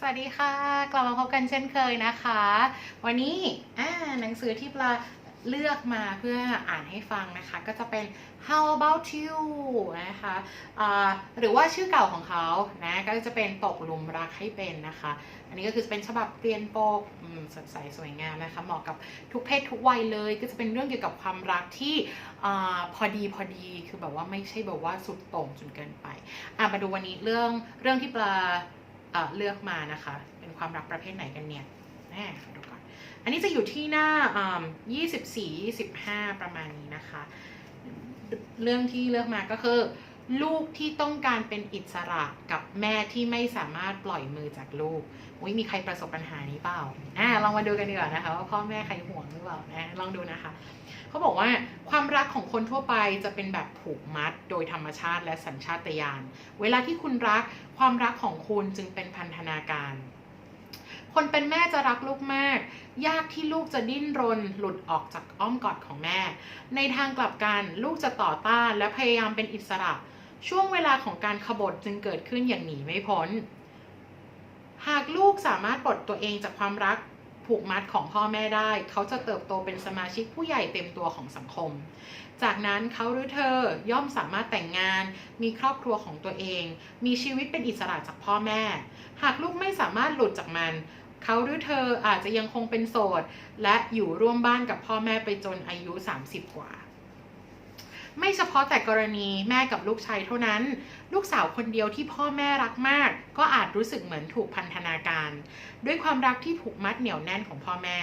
สวัสดีค่ะ กลับมาพบกันเช่นเคยนะคะ วันนี้หนังสือที่ปลาเลือกมาเพื่ออ่านให้ฟังนะคะ ก็จะเป็น How about you นะคะอ่าหรือว่าชื่อเก่าของเขานะก็จะเป็นตกหลุมรักให้เป็นนะคะ อันนี้ก็คือเป็นฉบับเปลี่ยนโปกสดใสสวยงามนะคะ เหมาะกับทุกเพศทุกวัยเลย ก็จะเป็นเรื่องเกี่ยวกับความรักที่อพอดีพอดีคือแบบว่าไม่ใช่แบบว่าสุดโต่งจนเกินไปมาดูวันนี้เรื่องเรื่องที่ปลา เเลือกมานะคะ เป็นความรักประเภทไหนกันเนี่ยแน่ดูก่อน อันนี้จะอยู่ที่หน้าอ่า24 25 ประมาณนี้นะคะ เรื่องที่เลือกมาก็คือ ลูกที่ต้องการเป็นอิสระกับแม่ที่ไม่สามารถปล่อยมือจากลูกอุ้ยมีใครประสบปัญหานี้เปล่าอ่าลองมาดูกันดีกว่านะคะว่าพ่อแม่ใครห่วงหรือเปล่านะลองดูนะคะเขาบอกว่าความรักของคนทั่วไปจะเป็นแบบผูกมัด โดยธรรมชาติและสัญชาตญาณเวลาที่คุณรักความรักของคุณจึงเป็นพันธนาการคนเป็นแม่จะรักลูกมาก ยากที่ลูกจะดิ้นรน หลุดออกจากอ้อมกอดของแม่ ในทางกลับกันลูกจะต่อต้านและพยายามเป็นอิสระ ช่วงเวลาของการขบฏจึงเกิดขึ้นอย่างหนีไม่พ้น หากลูกสามารถปลดตัวเองจากความรักผูกมัดของพ่อแม่ได้ เขาจะเติบโตเป็นสมาชิกผู้ใหญ่เต็มตัวของสังคม จากนั้นเขาหรือเธอย่อมสามารถแต่งงาน มีครอบครัวของตัวเอง มีชีวิตเป็นอิสระจากพ่อแม่ หากลูกไม่สามารถหลุดจากมัน เขาหรือเธออาจจะยังคงเป็นโสด และอยู่ร่วมบ้านกับพ่อแม่ไปจนอายุ 30 กว่า ไม่เฉพาะแต่กรณีแม่กับลูกชายเท่านั้น ลูกสาวคนเดียวที่พ่อแม่รักมาก ก็อาจรู้สึกเหมือนถูกพันธนาการ ด้วยความรักที่ผูกมัดเหนียวแน่นของพ่อแม่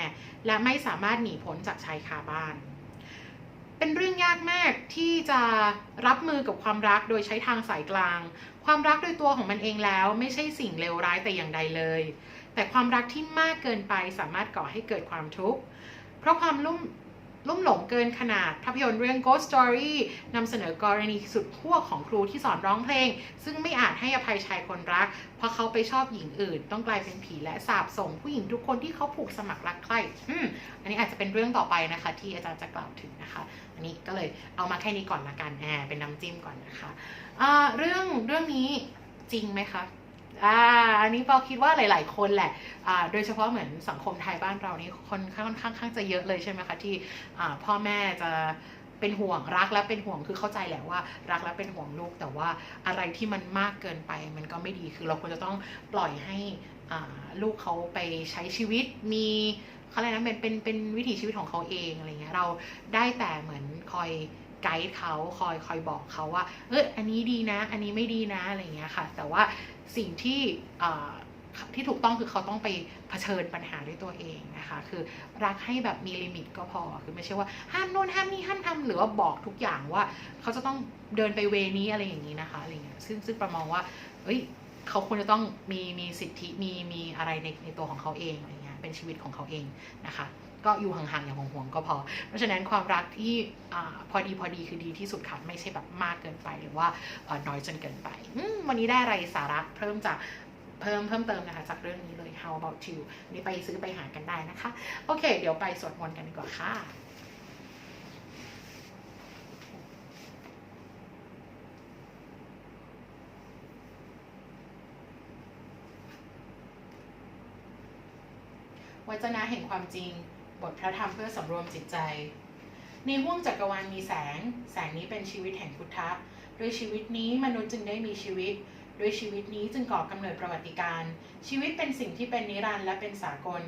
และไม่สามารถหนีพ้นจากชายคาบ้าน เป็นเรื่องยากมากที่จะรับมือกับความรักโดยใช้ทางสายกลาง ความรักโดยตัวของมันเองแล้ว ไม่ใช่สิ่งเลวร้ายแต่อย่างใดเลย แต่ความรักที่มากเกินไปสามารถก่อให้เกิดความทุกข์เพราะความลุ่ม ลุ่มหลงเกินขนาดภาพยนตร์เรื่อง Ghost Story นำเสนอกรณีสุดขั้วของครูที่สอนร้องเพลง ซึ่งไม่อาจให้อภัยชายคนรัก เพราะเขาไปชอบหญิงอื่น ต้องกลายเป็นผีและสาบส่งผู้หญิงทุกคนที่เขาผูกสมัครรักใคร่อืมอันนี้อาจจะเป็นเรื่องต่อไปนะคะ ที่อาจารย์จะกล่าวถึงนะคะ อันนี้ก็เลยเอามาแค่นี้ก่อนละกันแอบเป็นน้ำจิ้มก่อนนะคะอ่าเรื่องเรื่องนี้จริงไหมคะ อ่าอันนี้ปอคิดว่าหลาย ๆ คนแหละอ่าโดยเฉพาะเหมือนสังคมไทยบ้านเรานี่คนค่อนข้างข้างจะเยอะเลยใช่ไหมคะที่อ่าพ่อแม่จะเป็นห่วงรักและเป็นห่วงคือเข้าใจแหละว่า รักและเป็นห่วงลูกแต่ว่าอะไรที่มันมากเกินไปมันก็ไม่ดีคือเราควรจะต้องปล่อยให้อ่าลูกเขาไปใช้ชีวิตมีเขาเรียกนะเป็นเป็นเป็นวิถีชีวิตของเขาเองอะไรเงี้ยเราได้แต่เหมือนคอย ไกด์เขาคอยคอยบอกเขาว่าเอออันนี้ดีนะ อันนี้ไม่ดีนะอะไรเงี้ยค่ะ แต่ว่าสิ่งที่ที่ถูกต้องคือเขาต้องไปเผชิญปัญหาด้วยตัวเองนะคะ คือรักให้แบบมีลิมิตก็พอ คือไม่ใช่ว่าห้ามโน่นห้ามนี่ห้ามทำหรือว่าบอกทุกอย่างว่า เขาจะต้องเดินไปเวนี้อะไรอย่างนี้นะคะอะไรเงี้ยซึ่งซึ่งประมองว่า เอ้ยเขาควรจะต้องมีมีสิทธิมีมีอะไรในในตัวของเขาเองอะไรเงี้ยเป็นชีวิตของเขาเองนะคะ ก็อยู่ห่างๆอย่างห่วงๆก็พอ เพราะฉะนั้นความรักที่พอดีพอดีคือดีที่สุดค่ะไม่ใช่แบบมากเกินไปหรือว่าน้อยจนเกินไป วันนี้ได้อะไรสาระเพิ่มจากเพิ่มเพิ่มเติมนะคะจากเรื่องนี้เลย How about you นี่ไปซื้อไปหากันได้นะคะ โอเค เดี๋ยวไปสวดมนต์กันดีกว่าค่ะวจนะแห่งความจริง บทพระธรรมเพื่อสำรวมจิตใจ ในห้วงจักรวาลมีแสง แสงนี้เป็นชีวิตแห่งพุทธะโดยชีวิตนี้มนุษย์จึงได้มีชีวิตโดยชีวิตนี้จึงก่อกำเนิดประวัติการ ชีวิตเป็นสิ่งที่เป็นนิรันดร์และเป็นสากล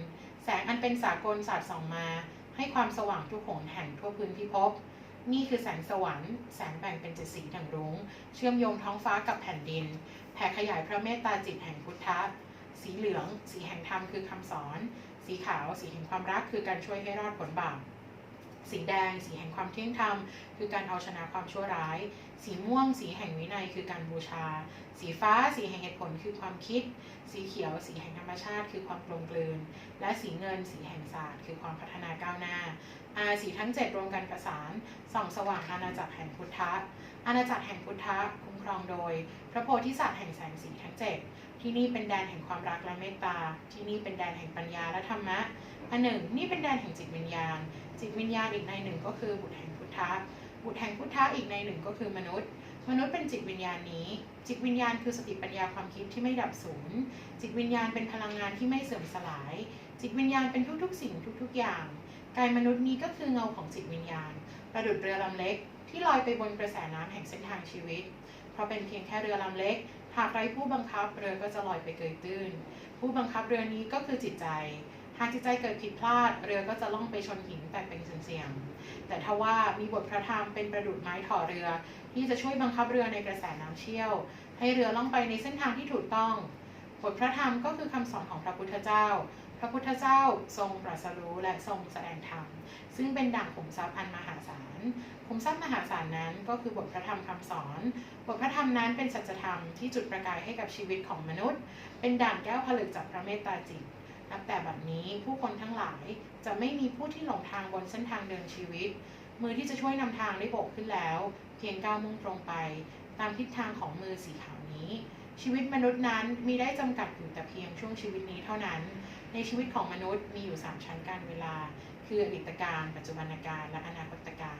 แสงอันเป็นสากลสาดส่องมา ให้ความสว่างทุกโหนแห่งทั่วพื้นพิภพนี่คือแสงสวรรค์ แสงแบ่งเป็นเจ็ดสีดังรุง้ง เชื่อมโยงท้องฟ้ากับแผ่นดิน แผ่ขยายพระเมตตาจิตแห่งพุทธะ สีเหลือง สีแห่งธรรมคือคำสอน สีขาว สีแห่งความรักคือการช่วยให้รอดผลบาป สีแดง สีแห่งความเที่ยงธรรม คือการเอาชนะความชั่วร้าย สีม่วง สีแห่งวินัยคือการบูชา สีฟ้า สีแห่งเหตุผลคือความคิด สีเขียว สีแห่งธรรมชาติคือความกลมกลืน และสีเงิน สีแห่งศาสตร์ คือความพัฒนาก้าวหน้าอาสีทั้งเจ็ดรวมกันประสานส่องสว่างอาณาจักรแห่งพุทธะ อาณาจักรแห่งพุทธะคุ้มครองโดย พระโพธิสัตว์แห่งแสงสีทั้งเจ็ดที่นี่เป็นแดนแห่งความรักและเมตตา ที่นี่เป็นแดนแห่งปัญญาและธรรมะ อันหนึ่งนี่เป็นแดนแห่งจิตวิญญาณ จิตวิญญาณอีกในหนึ่งก็คือบุตรแห่งพุทธะบุตรแห่งพุทธะอีกในหนึ่งก็คือมนุษย์ มนุษย์เป็นจิตวิญญาณนี้ จิตวิญญาณคือสติปัญญาความคิดที่ไม่ดับสูญจิตวิญญาณเป็นพลังงานที่ไม่เสื่อมสลาย จิตวิญญาณเป็นทุกๆ สิ่งทุกๆ อย่าง กายมนุษย์นี้ก็คือเงาของจิตวิญญาณ ประดุดเรือลำเล็ก ที่ลอยไปบนกระแสน้ำแห่งเส้นทางชีวิต เพราะเป็นเพียงแค่เรือลำเล็ก หากไร้ผู้บังคับเรือก็จะลอยไปเกยตื้น ผู้บังคับเรือนี้ก็คือจิตใจ หากจิตใจเกิดผิดพลาด เรือก็จะล่องไปชนหินแตกเป็นเสียงๆแต่ถ้าว่ามีบทพระธรรมเป็นประดุดไม้ถ่อเรือ ที่จะช่วยบังคับเรือในกระแสน้ำเชี่ยว ให้เรือล่องไปในเส้นทางที่ถูกต้อง บทพระธรรมก็คือคำสอนของพระพุทธเจ้า พระพุทธเจ้าทรงตรัสรู้และทรงแสดงธรรม ซึ่งเป็นดั่งขุมทรัพย์อันมหาศาลขุมทรัพย์มหาศาลนั้นก็คือบทพระธรรมคำสอน บทพระธรรมนั้นเป็นสัจธรรมที่จุดประกายให้กับชีวิตของมนุษย์ เป็นด่างแก้วผลึกจากพระเมตตาจิต นับแต่บัดนี้ผู้คนทั้งหลายจะไม่มีผู้ที่หลงทางบนเส้นทางเดินชีวิต มือที่จะช่วยนำทางได้โบกขึ้นแล้ว เพียงก้าวมุ่งตรงไป ตามทิศทางของมือสีขาวนี้ ชีวิตมนุษย์นั้นมีได้จำกัดอยู่แต่เพียงช่วงชีวิตนี้เท่านั้น ในชีวิตของมนุษย์มีอยู่ 3 ชั้นการเวลา คืออดีตการ ปัจจุบันการ และอนาคตการ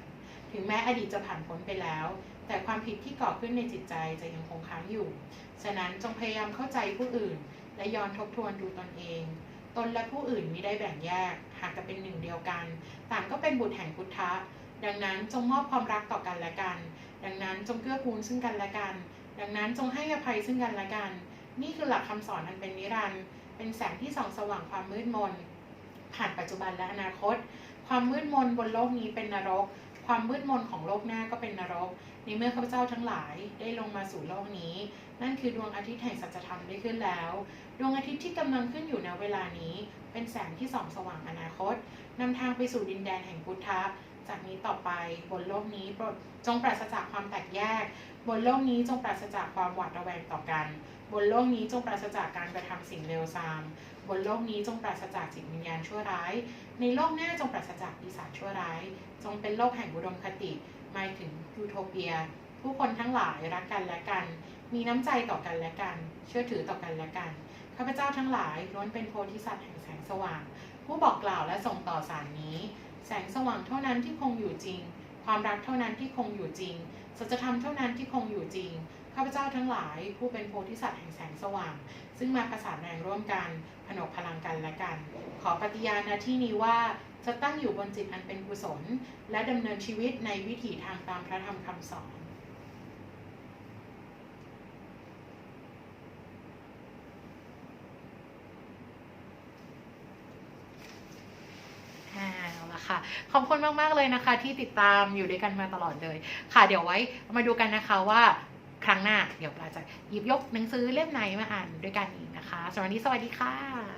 ถึงแม้อดีตจะผ่านพ้นไปแล้ว แต่ความผิดที่ก่อขึ้นในจิตใจจะยังคงค้างอยู่ ฉะนั้นจงพยายามเข้าใจผู้อื่น และย้อนทบทวนดูตนเอง ตนและผู้อื่นมิได้แบ่งแยก หากจะเป็นหนึ่งเดียวกัน ต่างก็เป็นบุตรแห่งพุทธะ ดังนั้นจงมอบความรักต่อกันและกัน ดังนั้นจงเกื้อกูลซึ่งกันและกัน ดังนั้นจงให้อภัยซึ่งกันและกัน นี่คือหลักคำสอนอันเป็นนิรันดร์ เป็นแสงที่ส่องสว่างความมืดมน ผ่านปัจจุบันและอนาคต ความมืดมนบนโลกนี้เป็นนรก ความมืดมนของโลกหน้าก็เป็นนรก ในเมื่อข้าพเจ้าทั้งหลายได้ลงมาสู่โลกนี้ นั่นคือดวงอาทิตย์แห่งสัจธรรมได้ขึ้นแล้ว ดวงอาทิตย์ที่กำลังขึ้นอยู่ณเวลานี้ เป็นแสงที่ส่องสว่างอนาคตนำทางไปสู่ดินแดนแห่งพุทธะจากนี้ต่อไปบนโลกนี้โปรดจงปราศจากความแตกแยก บนโลกนี้จงปราศจากความหวาดระแวงต่อกัน บนโลกนี้จงปราศจากการกระทำสิ่งเลวทราม บนโลกนี้จงปราศจากจิตวิญญาณชั่วร้าย ในโลกหน้าจงปราศจาก จงเป็นโลกแห่งอุดมคติหมายถึงยูโทเปีย ผู้คนทั้งหลายรักกันและกัน มีน้ำใจต่อกันและกัน เชื่อถือต่อกันและกันข้าพเจ้าทั้งหลายล้วนเป็นโพธิสัตว์แห่งแสงสว่าง ผู้บอกกล่าวและส่งต่อสารนี้ แสงสว่างเท่านั้นที่คงอยู่จริง ความรักเท่านั้นที่คงอยู่จริงสัจธรรมเท่านั้นที่คงอยู่จริงข้าพเจ้าทั้งหลาย ผู้เป็นโพธิสัตว์แห่งแสงสว่าง ซึ่งมาประสานแรงร่วมกันผนวกพลังกันและกัน ขอปฏิญาณณที่นี้ว่า จะตั้งอยู่บนจิตอันเป็นกุศล และดำเนินชีวิตในวิถีทางตามพระธรรมคำสอนอ่าเอาละค่ะขอบคุณมาก ๆ เลยนะคะ ที่ติดตามอยู่ด้วยกันมาตลอดเลย ค่ะ เดี๋ยวไว้มาดูกันนะคะว่าครั้งหน้า เดี๋ยวเราจะหยิบยกหนังสือเล่มไหนมาอ่านด้วยกันอีกนะคะสำหรับวันนี้สวัสดีค่ะ